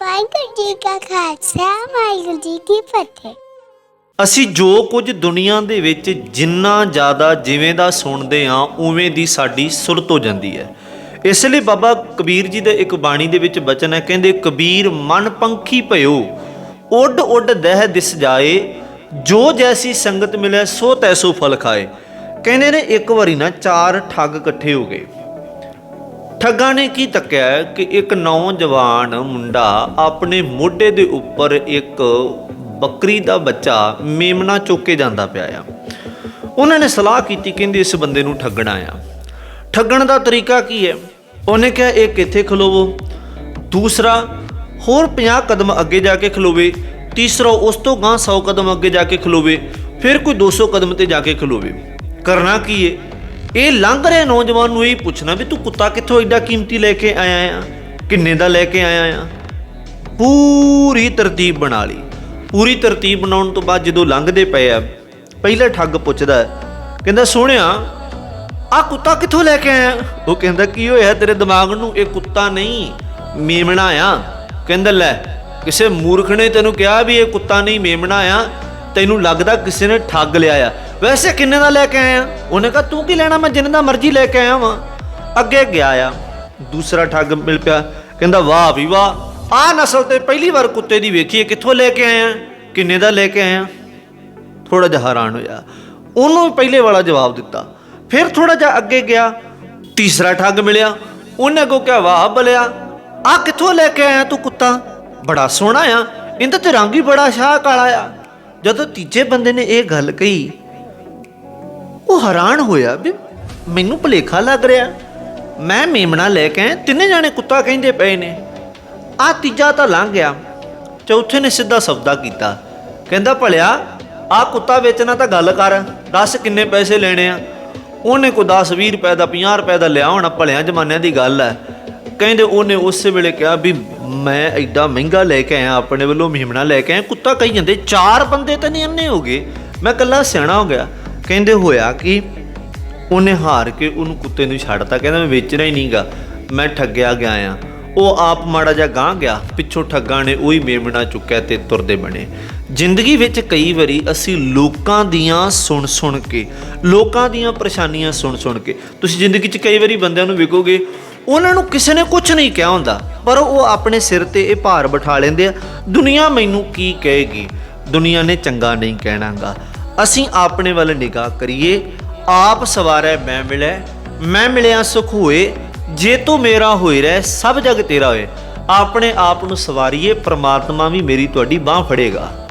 ਵਾਹਿਗੁਰੂ ਜੀ ਕਾ ਖਾਲਸਾ, ਵਾਹਿਗੁਰੂ ਜੀ ਕੀ ਫਤਿਹ। ਅਸੀਂ ਜੋ ਕੁਝ ਦੁਨੀਆ ਦੇ ਵਿੱਚ ਜਿੰਨਾ ਜ਼ਿਆਦਾ ਜਿਵੇਂ ਦਾ ਸੁਣਦੇ ਹਾਂ, ਉਵੇਂ ਦੀ ਸਾਡੀ ਸੁਰਤ ਹੋ ਜਾਂਦੀ ਹੈ। ਇਸ ਲਈ ਬਾਬਾ ਕਬੀਰ ਜੀ ਦੇ ਇੱਕ ਬਾਣੀ ਦੇ ਵਿੱਚ ਬਚਨ ਹੈ, ਕਹਿੰਦੇ, ਕਬੀਰ ਮਨ ਪੰਖੀ ਭਇਓ, ਉੱਡ ਉੱਡ ਦਹਿ ਦਿਸ ਜਾਏ, ਜੋ ਜੈਸੀ ਸੰਗਤ ਮਿਲੇ, ਸੋ ਤੈਸੋ ਫਲ ਖਾਏ। ਕਹਿੰਦੇ ਨੇ, ਇੱਕ ਵਾਰੀ ਨਾ ਚਾਰ ਠੱਗ ਇਕੱਠੇ ਹੋ ਗਏ। ਠੱਗਾਂ ਨੇ ਕੀ ਤੱਕਿਆ ਕਿ ਇੱਕ ਨੌਜਵਾਨ ਮੁੰਡਾ ਆਪਣੇ ਮੋਢੇ ਦੇ ਉੱਪਰ ਇੱਕ ਬੱਕਰੀ ਦਾ ਬੱਚਾ ਮੇਮਣਾ ਚੁੱਕ ਕੇ ਜਾਂਦਾ ਪਿਆ ਆ। ਉਹਨਾਂ ਨੇ ਸਲਾਹ ਕੀਤੀ, ਕਹਿੰਦੇ ਇਸ ਬੰਦੇ ਨੂੰ ਠੱਗਣਾ ਆ ਠੱਗਣ ਦਾ ਤਰੀਕਾ ਕੀ ਹੈ? ਉਹਨੇ ਕਿਹਾ, ਇਹ ਕਿੱਥੇ ਖਲੋਵੋ? ਦੂਸਰਾ, ਹੋਰ 50 ਕਦਮ ਅੱਗੇ ਜਾ ਕੇ ਖਲੋਵੇ। ਤੀਸਰਾ, ਉਸ ਤੋਂ ਗਾਂ 100 ਕਦਮ ਅੱਗੇ ਜਾ ਕੇ ਖਲੋਵੇ। ਫਿਰ ਕੋਈ 200 ਕਦਮ ਤੇ ਜਾ ਕੇ ਖਲੋਵੇ। ਕਰਨਾ ਕੀ ਹੈ? ਇਹ ਲੰਘ ਰਹੇ ਨੌਜਵਾਨ ਨੂੰ ਇਹ ਪੁੱਛਣਾ ਵੀ ਤੂੰ ਕੁੱਤਾ ਕਿੱਥੋਂ ਐਡਾ ਕੀਮਤੀ ਲੈ ਕੇ ਆਇਆ ਆ? ਕਿੰਨੇ ਦਾ ਲੈ ਕੇ ਆਇਆ ਆ? ਪੂਰੀ ਤਰਤੀਬ ਬਣਾ ਲਈ। ਪੂਰੀ ਤਰਤੀਬ ਬਣਾਉਣ ਤੋਂ ਬਾਅਦ ਜਦੋਂ ਲੰਘਦੇ ਪਏ ਆ, ਪਹਿਲਾ ਠੱਗ ਪੁੱਛਦਾ, ਕਹਿੰਦਾ, ਸੋਹਣਿਆ ਆ ਕੁੱਤਾ ਕਿੱਥੋਂ ਲੈ ਕੇ ਆਇਆ? ਉਹ ਕਹਿੰਦਾ, ਕੀ ਹੋਇਆ ਤੇਰੇ ਦਿਮਾਗ ਨੂੰ? ਇਹ ਕੁੱਤਾ ਨਹੀਂ, ਮੇਮਣਾ ਆ। ਕਹਿੰਦਾ, ਲੈ, ਕਿਸੇ ਮੂਰਖ ਨੇ ਤੈਨੂੰ ਕਿਹਾ ਵੀ ਇਹ ਕੁੱਤਾ ਨਹੀਂ, ਮੇਮਣਾ ਆ। ਤੈਨੂੰ ਲੱਗਦਾ ਕਿਸੇ ਨੇ ਠੱਗ ਲਿਆ ਆ? ਵੈਸੇ ਕਿੰਨੇ ਦਾ ਲੈ ਕੇ ਆਇਆ ਉਹਨੇ ਕਹਾ, ਤੂੰ ਕੀ ਲੈਣਾ? ਮੈਂ ਜਿੰਨੇ ਦਾ ਮਰਜ਼ੀ ਲੈ ਕੇ ਆਇਆ ਵਾਂ। ਅੱਗੇ ਗਿਆ ਆ। ਦੂਸਰਾ ਠੱਗ ਮਿਲ ਪਿਆ। ਕਹਿੰਦਾ, ਵਾਹ ਵੀ ਵਾਹ। ਆ ਨਸਲ ਤੇ ਪਹਿਲੀ ਵਾਰ ਕੁੱਤੇ ਦੀ ਵੇਖੀ ਹੈ ਕਿੱਥੋਂ ਲੈ ਕੇ ਆਇਆ? ਕਿੰਨੇ ਦਾ ਲੈ ਕੇ ਆਇਆ? ਥੋੜਾ ਜਿਹਾ ਹੈਰਾਨ ਹੋਇਆ। ਉਹਨੂੰ ਪਹਿਲੇ ਵਾਲਾ ਜਵਾਬ ਦਿੱਤਾ। ਫਿਰ ਥੋੜਾ ਜਿਹਾ ਅੱਗੇ ਗਿਆ। ਤੀਸਰਾ ਠੱਗ ਮਿਲਿਆ। ਉਹਨੇ ਕੋ ਕਿਹਾ, ਵਾਹ ਬਲਿਆ। ਆ ਕਿੱਥੋਂ ਲੈ ਕੇ ਆਇਆ ਤੂੰ ਕੁੱਤਾ? ਬੜਾ ਸੋਹਣਾ ਆ। ਇਹਦਾ ਤੇ ਰੰਗ ਹੀ ਬੜਾ ਸ਼ਾਹ ਕਾਲਾ ਆ। ਜਦੋਂ ਤੀਜੇ ਬੰਦੇ ਨੇ ਇਹ ਗੱਲ ਕਹੀ, ਉਹ ਹੈਰਾਨ ਹੋਇਆ ਵੀ ਮੈਨੂੰ ਭੁਲੇਖਾ ਲੱਗ ਰਿਹਾ। ਮੈਂ ਮੇਮਣਾ ਲੈ ਕੇ ਆਇਆ, ਤਿੰਨੇ ਜਾਣੇ ਕੁੱਤਾ ਕਹਿੰਦੇ ਪਏ ਨੇ। ਆ ਤੀਜਾ ਤਾਂ ਲੰਘ ਗਿਆ। ਚੌਥੇ ਨੇ ਸਿੱਧਾ ਸੌਦਾ ਕੀਤਾ। ਕਹਿੰਦਾ, ਭਲਿਆ, ਆ ਕੁੱਤਾ ਵੇਚਣਾ ਤਾਂ ਗੱਲ ਕਰ, ਦੱਸ ਕਿੰਨੇ ਪੈਸੇ ਲੈਣੇ ਆ? ਉਹਨੇ ਕੋ 10 20 ਰੁਪਏ ਦਾ 50 ਰੁਪਏ ਦਾ ਲਿਆ ਹੋਣਾ, ਭਲਿਆਂ ਜ਼ਮਾਨਿਆਂ ਦੀ ਗੱਲ ਹੈ। ਕਹਿੰਦੇ ਉਹਨੇ ਉਸੇ ਵੇਲੇ ਕਿਹਾ ਵੀ ਮੈਂ ਐਡਾ ਮਹਿੰਗਾ ਲੈ ਕੇ ਆਇਆ, ਆਪਣੇ ਵੱਲੋਂ ਮਹੀਮਣਾ ਲੈ ਕੇ ਆਇਆ। ਕੁੱਤਾ ਕਹੀ ਜਾਂਦੇ, ਚਾਰ ਬੰਦੇ ਤਾਂ ਨਹੀਂ ਅੰਨੇ ਹੋ ਗਏ। ਮੈਂ ਕੱਲਾ ਸਿਆਣਾ ਹੋ ਗਿਆ। ਕਹਿੰਦੇ ਹੋਇਆ ਕਿ ਉਹਨੇ ਹਾਰ ਕੇ ਉਹਨੂੰ ਕੁੱਤੇ ਨੂੰ ਛੱਡਤਾ। ਕਹਿੰਦਾ, ਮੈਂ ਵੇਚਣਾ ਹੀ ਨਹੀਂਗਾ। ਮੈਂ ਠੱਗਿਆ ਗਿਆ ਆ। ਉਹ ਆਪ ਮਾੜਾ ਜਿਹਾ ਗਾਂ ਗਿਆ। ਪਿੱਛੋਂ ਠੱਗਾਂ ਨੇ ਉਹੀ ਮੇਮਣਾ ਚੁੱਕਿਆ ਤੇ ਤੁਰਦੇ ਬਣੇ। ਜ਼ਿੰਦਗੀ ਵਿੱਚ ਕਈ ਵਾਰੀ ਅਸੀਂ ਲੋਕਾਂ ਦੀਆਂ ਸੁਣ ਸੁਣ ਕੇ, ਲੋਕਾਂ ਦੀਆਂ ਪਰੇਸ਼ਾਨੀਆਂ ਸੁਣ ਸੁਣ ਕੇ, ਤੁਸੀਂ ਜ਼ਿੰਦਗੀ 'ਚ ਕਈ ਵਾਰੀ ਬੰਦਿਆਂ ਨੂੰ ਵਿਕੋਗੇ ਉਹਨਾਂ ਨੂੰ ਕਿਸੇ ਨੇ ਕੁਝ ਨਹੀਂ ਕਿਹਾ ਹੁੰਦਾ। ਪਰ ਉਹ ਆਪਣੇ ਸਿਰ ਤੇ ਇਹ ਭਾਰ ਬਿਠਾ ਲੈਂਦੇ ਆ। ਦੁਨੀਆ ਮੈਨੂੰ ਕੀ ਕਹੇਗੀ? ਦੁਨੀਆ ਨੇ ਚੰਗਾ ਨਹੀਂ ਕਹਿਣਾਗਾ। ਅਸੀਂ ਆਪਣੇ ਵੱਲ ਨਿਗਾਹ ਕਰੀਏ। ਆਪ ਸਵਾਰੈ ਮੈਂ ਮਿਲੈ। ਮੈਂ ਮਿਲਿਆ ਸੁਖ ਹੋਏ। ਜੇ ਤੂੰ ਮੇਰਾ ਹੋਈ ਰਹਿ, ਸਭ ਜਗ ਤੇਰਾ ਹੋਏ। ਆਪਣੇ ਆਪ ਨੂੰ ਸਵਾਰੀਏ, ਪ੍ਰਮਾਤਮਾ ਵੀ ਮੇਰੀ ਤੁਹਾਡੀ ਬਾਹ ਫੜੇਗਾ।